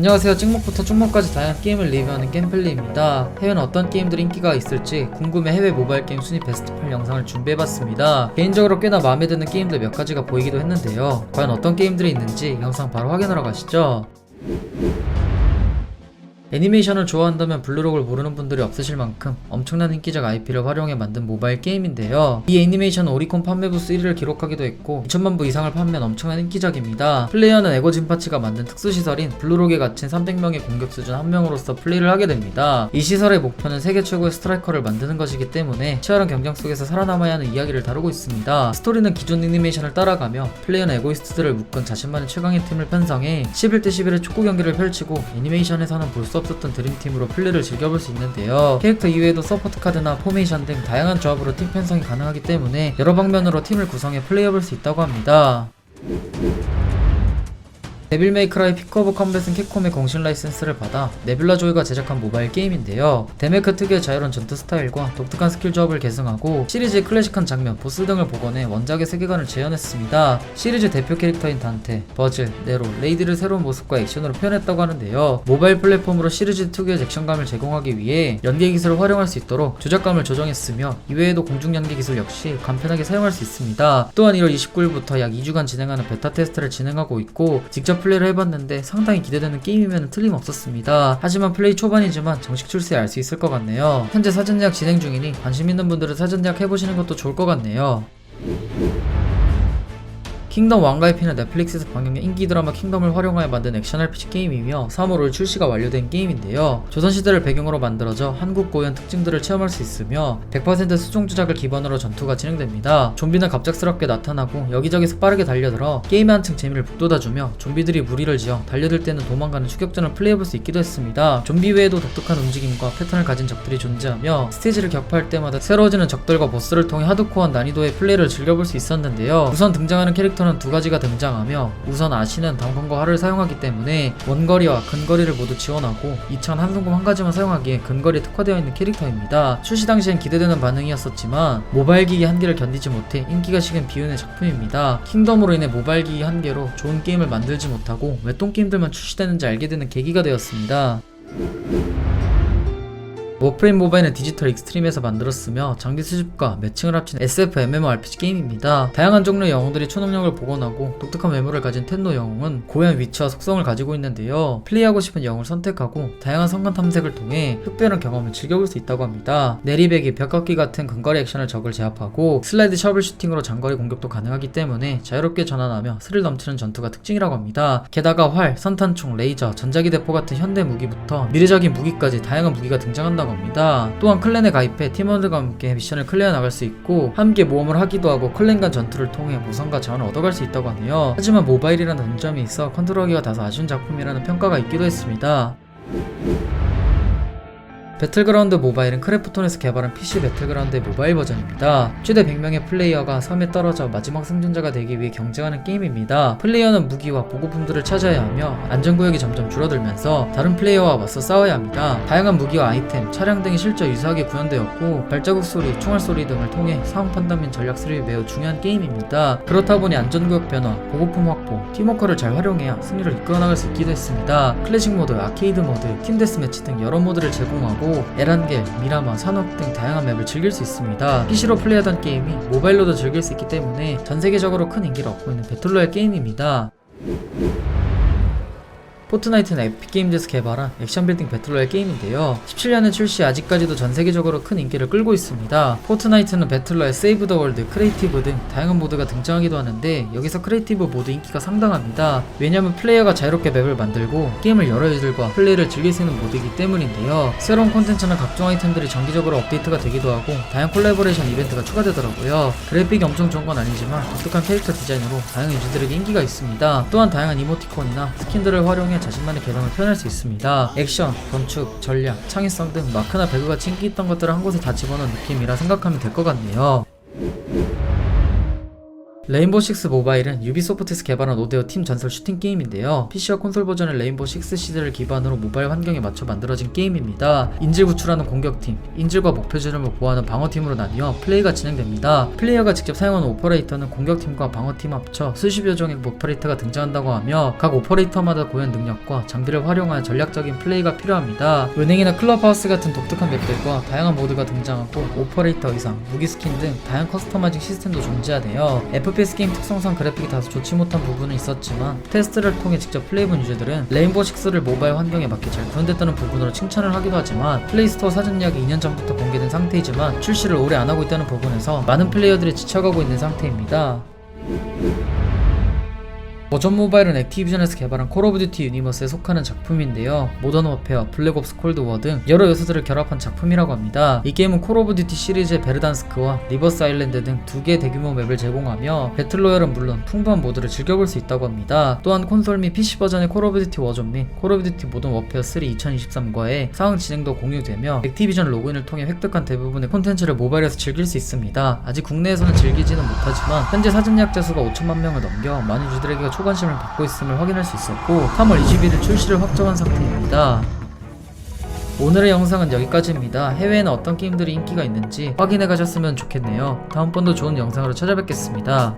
안녕하세요. 찍먹부터 쪽먹까지 다양한 게임을 리뷰하는 게임플리입니다. 해외는 어떤 게임들이 인기가 있을지 궁금해 해외 모바일 게임 순위 베스트 8 영상을 준비해봤습니다. 개인적으로 꽤나 마음에 드는 게임들 몇 가지가 보이기도 했는데요. 과연 어떤 게임들이 있는지 영상 바로 확인하러 가시죠 애니메이션을 좋아한다면 블루록을 모르는 분들이 없으실 만큼 엄청난 인기작 IP를 활용해 만든 모바일 게임인데요. 이 애니메이션은 오리콘 판매 부수 1위를 기록하기도 했고 2천만 부 이상을 판매한 엄청난 인기작입니다. 플레이어는 에고 진파치가 만든 특수시설인 블루록에 갇힌 300명의 공격수 중한 명으로서 플레이를 하게 됩니다. 이 시설의 목표는 세계 최고의 스트라이커를 만드는 것이기 때문에 치열한 경쟁 속에서 살아남아야 하는 이야기를 다루고 있습니다. 스토리는 기존 애니메이션을 따라가며 플레이어는 에고이스트들을 묶은 자신만의 최강의 팀을 편성해 11대 11의 축구 경기를 펼치고 애니메이션에서는 볼수 없었던 드림팀으로 플레이를 즐겨볼 수 있는데요. 캐릭터 이외에도 서포트 카드나 포메이션 등 다양한 조합으로 팀 편성이 가능하기 때문에 여러 방면으로 팀을 구성해 플레이해볼 수 있다고 합니다. 데빌 메이크라이 피커브 컴뱃은 캡콤의 공식 라이센스를 받아 네뷸라 조이가 제작한 모바일 게임인데요. 데메크 특유의 자유로운 전투 스타일과 독특한 스킬 조합을 계승하고 시리즈의 클래식한 장면, 보스 등을 복원해 원작의 세계관을 재현했습니다. 시리즈 대표 캐릭터인 단테, 버즐, 네로, 레이디를 새로운 모습과 액션으로 표현했다고 하는데요. 모바일 플랫폼으로 시리즈 특유의 액션감을 제공하기 위해 연계 기술을 활용할 수 있도록 조작감을 조정했으며 이외에도 공중 연계 기술 역시 간편하게 사용할 수 있습니다. 또한 1월 29일부터 약 2주간 진행하는 베타 테스트를 진행하고 있고 직접 플레이를 해봤는데 상당히 기대되는 게임이면 틀림없었습니다. 하지만 플레이 초반이지만 정식 출시에 알 수 있을 것 같네요. 현재 사전 예약 진행 중이니 관심 있는 분들은 사전 예약 해보시는 것도 좋을 것 같네요. 킹덤 왕가의 피는 넷플릭스에서 방영된 인기 드라마 킹덤을 활용하여 만든 액션 RPG 게임이며 3월 5일 출시가 완료된 게임인데요. 조선시대를 배경으로 만들어져 한국 고유한 특징들을 체험할 수 있으며 100% 수종 조작을 기반으로 전투가 진행됩니다. 좀비는 갑작스럽게 나타나고 여기저기서 빠르게 달려들어 게임의 한층 재미를 북돋아주며 좀비들이 무리를 지어 달려들 때는 도망가는 추격전을 플레이해볼 수 있기도 했습니다. 좀비 외에도 독특한 움직임과 패턴을 가진 적들이 존재하며 스테이지를 격파할 때마다 새로워지는 적들과 보스를 통해 하드코어한 난이도의 플레이를 즐겨볼 수 있었는데요. 우선 등장하는 캐릭터 는 두 가지가 등장하며 우선 아시는 단검과 활을 사용하기 때문에 원거리와 근거리를 모두 지원하고 2창 한손금 한 가지만 사용하기에 근거리에 특화되어 있는 캐릭터입니다. 출시 당시엔 기대되는 반응이었었지만 모바일 기기 한계를 견디지 못해 인기가 식은 비운의 작품입니다. 킹덤으로 인해 모바일 기기 한계로 좋은 게임을 만들지 못하고 외통 게임들만 출시되는지 알게 되는 계기가 되었습니다. 워프레임 모바일은 디지털 익스트림에서 만들었으며 장비 수집과 매칭을 합친 SF MMORPG 게임입니다. 다양한 종류의 영웅들이 초능력을 복원하고 독특한 외모를 가진 텐노 영웅은 고유한 위치와 속성을 가지고 있는데요. 플레이하고 싶은 영웅을 선택하고 다양한 성간 탐색을 통해 특별한 경험을 즐겨볼 수 있다고 합니다. 내리배기, 벽깎기 같은 근거리 액션을 적을 제압하고 슬라이드 셔블 슈팅으로 장거리 공격도 가능하기 때문에 자유롭게 전환하며 스릴 넘치는 전투가 특징이라고 합니다. 게다가 활, 선탄총, 레이저, 전자기 대포 같은 현대 무기부터 미래적인 무기까지 다양한 무기가 등장한다고 합니다. 또한 클랜에 가입해 팀원들과 함께 미션을 클리어 나갈 수 있고 함께 모험을 하기도 하고 클랜 간 전투를 통해 보상과 자원을 얻어갈 수 있다고 하네요. 하지만 모바일이라는 단점이 있어 컨트롤하기가 다소 아쉬운 작품이라는 평가가 있기도 했습니다. 배틀그라운드 모바일은 크래프톤에서 개발한 PC 배틀그라운드의 모바일 버전입니다. 최대 100명의 플레이어가 섬에 떨어져 마지막 생존자가 되기 위해 경쟁하는 게임입니다. 플레이어는 무기와 보급품들을 찾아야 하며 안전구역이 점점 줄어들면서 다른 플레이어와 맞서 싸워야 합니다. 다양한 무기와 아이템, 차량 등이 실제 유사하게 구현되었고 발자국 소리, 총알 소리 등을 통해 상황 판단 및 전략 수립이 매우 중요한 게임입니다. 그렇다 보니 안전구역 변화, 보급품 확보, 팀워커를 잘 활용해야 승리를 이끌어 나갈 수 있기도 했습니다. 클래식 모드, 아케이드 모드, 팀 데스매치 등 여러 모드를 제공하고 에란겔, 미라마, 산옥 등 다양한 맵을 즐길 수 있습니다. PC로 플레이하던 게임이 모바일로도 즐길 수 있기 때문에 전 세계적으로 큰 인기를 얻고 있는 배틀로얄 게임입니다. 포트나이트는 에픽게임즈에서 개발한 액션 빌딩 배틀로얄 게임인데요. 17년에 출시 아직까지도 전 세계적으로 큰 인기를 끌고 있습니다. 포트나이트는 배틀로얄 세이브 더 월드, 크리에이티브 등 다양한 모드가 등장하기도 하는데 여기서 크리에이티브 모드 인기가 상당합니다. 왜냐면 플레이어가 자유롭게 맵을 만들고 게임을 여러 유저들과 플레이를 즐길 수 있는 모드이기 때문인데요. 새로운 콘텐츠나 각종 아이템들이 정기적으로 업데이트가 되기도 하고 다양한 콜라보레이션 이벤트가 추가되더라고요. 그래픽이 엄청 좋은 건 아니지만 독특한 캐릭터 디자인으로 다양한 유저들에게 인기가 있습니다. 또한 다양한 이모티콘이나 스킨들을 활용해 자신만의 개성을 표현할 수 있습니다. 액션, 건축, 전략, 창의성 등 마크나 배그같이 인기 있던 것들을 한 곳에 다 집어넣은 느낌이라 생각하면 될 것 같네요. 레인보우 식스 모바일은 유비소프트에서 개발한 5대5 팀 전설 슈팅 게임인데요. PC와 콘솔 버전의 레인보우 식스 시대를 기반으로 모바일 환경에 맞춰 만들어진 게임입니다. 인질 구출하는 공격팀, 인질과 목표 지점을 보호하는 방어팀으로 나뉘어 플레이가 진행됩니다. 플레이어가 직접 사용하는 오퍼레이터는 공격팀과 방어팀 합쳐 수십여 종의 오퍼레이터가 등장한다고 하며 각 오퍼레이터마다 고유한 능력과 장비를 활용하여 전략적인 플레이가 필요합니다. 은행이나 클럽하우스 같은 독특한 맵들과 다양한 모드가 등장하고 오퍼레이터 의상, 무기 스킨 등 다양한 커스터마이징 시스템도 존재하네요. FPS 게임 특성상 그래픽이 다소 좋지 못한 부분은 있었지만 테스트를 통해 직접 플레이해본 유저들은 레인보우 6를 모바일 환경에 맞게 잘 구현됐다는 부분으로 칭찬을 하기도 하지만 플레이스토어 사전 예약이 2년 전부터 공개된 상태이지만 출시를 오래 안 하고 있다는 부분에서 많은 플레이어들이 지쳐가고 있는 상태입니다. 버전 모바일은 액티비전에서 개발한 콜 오브 듀티 유니버스에 속하는 작품인데요. 모던 워페어, 블랙 옵스 콜드 워 등 여러 요소들을 결합한 작품이라고 합니다. 이 게임은 콜 오브 듀티 시리즈의 베르단스크와 리버스 아일랜드 등 두 개의 대규모 맵을 제공하며 배틀로얄은 물론 풍부한 모드를 즐겨볼 수 있다고 합니다. 또한 콘솔 및 PC 버전의 콜 오브 듀티 워존 및 콜 오브 듀티 모던 워페어 3 2023과의 상황 진행도 공유되며 액티비전 로그인을 통해 획득한 대부분의 콘텐츠를 모바일에서 즐길 수 있습니다. 아직 국내에서는 즐기지는 못하지만 현재 사전 예약자 수가 5천만 명을 넘겨 많은 유저들에게 초관심을 받고 있음을 확인할 수 있었고 3월 21일 출시를 확정한 상태입니다. 오늘의 영상은 여기까지입니다. 해외에는 어떤 게임들이 인기가 있는지 확인해 가셨으면 좋겠네요. 다음번도 좋은 영상으로 찾아뵙겠습니다.